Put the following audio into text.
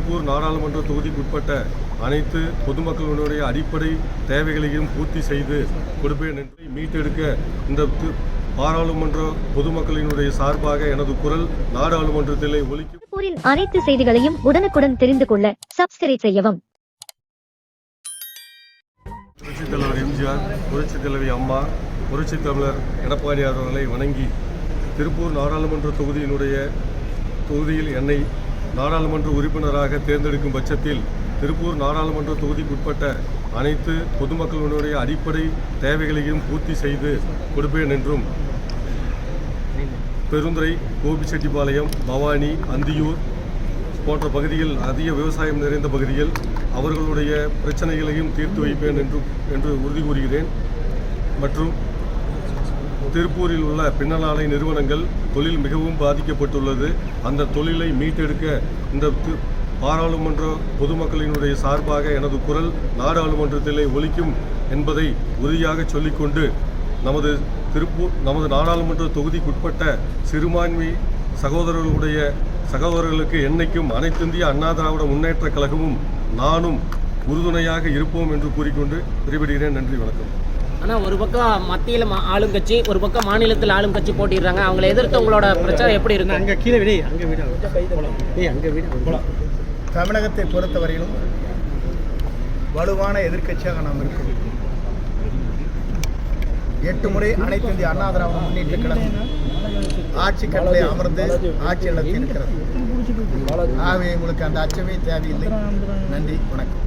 திருப்பூர் நாடாளுமன்ற தொகுதிக்குட்பட்ட அனைத்து பொதுமக்களுடைய அடிப்படை தேவைகளையும் பூர்த்தி செய்து கொடுப்பேன் என்று மீட்டெடுக்க இந்த பாராளுமன்ற பொதுமக்களினுடைய சார்பாக எனது குரல் நாடாளுமன்றத்திலே ஒலிக்கும். திருப்பூரின் அனைத்து செய்திகளையும் உடனுக்குடன் தெரிந்து கொள்ள சப்ஸ்கிரைப் செய்யவும். புரட்சித் தலைவர் எம்ஜிஆர் புரட்சித் தலைவி அம்மா புரட்சித் தமிழர் எடப்பாடியார் அவர்களை வணங்கி திருப்பூர் நாடாளுமன்ற தொகுதியினுடைய தொகுதியில் என்னை நாடாளுமன்ற உறுப்பினராக தேர்ந்தெடுக்கும் பட்சத்தில் திருப்பூர் நாடாளுமன்ற தொகுதிக்குட்பட்ட அனைத்து பொதுமக்களுடைய அடிப்படை தேவைகளையும் பூர்த்தி செய்து கொடுப்பேன் என்றும் பெருந்துறை கோபிச்செட்டிப்பாளையம் பவானி அந்தியூர் போன்ற பகுதியில் அதிக விவசாயம் நிறைந்த பகுதியில் அவர்களுடைய பிரச்சனைகளையும் தீர்த்து வைப்பேன் என்று என்று உறுதி கூறுகிறேன். மற்றும் திருப்பூரில் உள்ள பின்னலாடை நிறுவனங்கள் தொழில் மிகவும் பாதிக்கப்பட்டுள்ளது. அந்த தொழிலை மீட்டெடுக்க இந்த பாராளுமன்ற பொதுமக்களினுடைய சார்பாக எனது குரல் நாடாளுமன்றத்திலே ஒலிக்கும் என்பதை உறுதியாக சொல்லிக்கொண்டு நமது திருப்பூர் நமது நாடாளுமன்ற தொகுதிக்குட்பட்ட சிறுபான்மை சகோதரர்களுடைய சகோதரர்களுக்கு என்னைக்கும் அனைத்திந்திய அண்ணா திராவிட முன்னேற்ற கழகமும் நானும் உறுதுணையாக இருப்போம் என்று கூறிக்கொண்டு விடைபெறுகிறேன். நன்றி வணக்கம். ஆனா ஒரு பக்கம் மத்தியில் மா- ஆளும் கட்சி ஒரு பக்கம் மாநிலத்தில் ஆளும் கட்சி போட்டிடுறாங்க. அவங்களை எதிர்த்து உங்களோட பிரச்சாரம் எப்படி இருக்கு அங்கே கீழே விடு அங்கே விடு. அங்கே விடு தமிழகத்தை பொறுத்தவரையிலும் வலுவான எதிர்க்கட்சியாக நாம் இருக்கிறோம் எட்டு முறை அனைத்து இந்திய அண்ணா திராவிட முன்னேற்ற கழகம் ஆட்சி கட்டளை அமர்ந்து ஆட்சி நடத்தி இருக்கிறது. ஆகவே உங்களுக்கு அந்த அச்சமே தேவையில்லை. நன்றி வணக்கம்.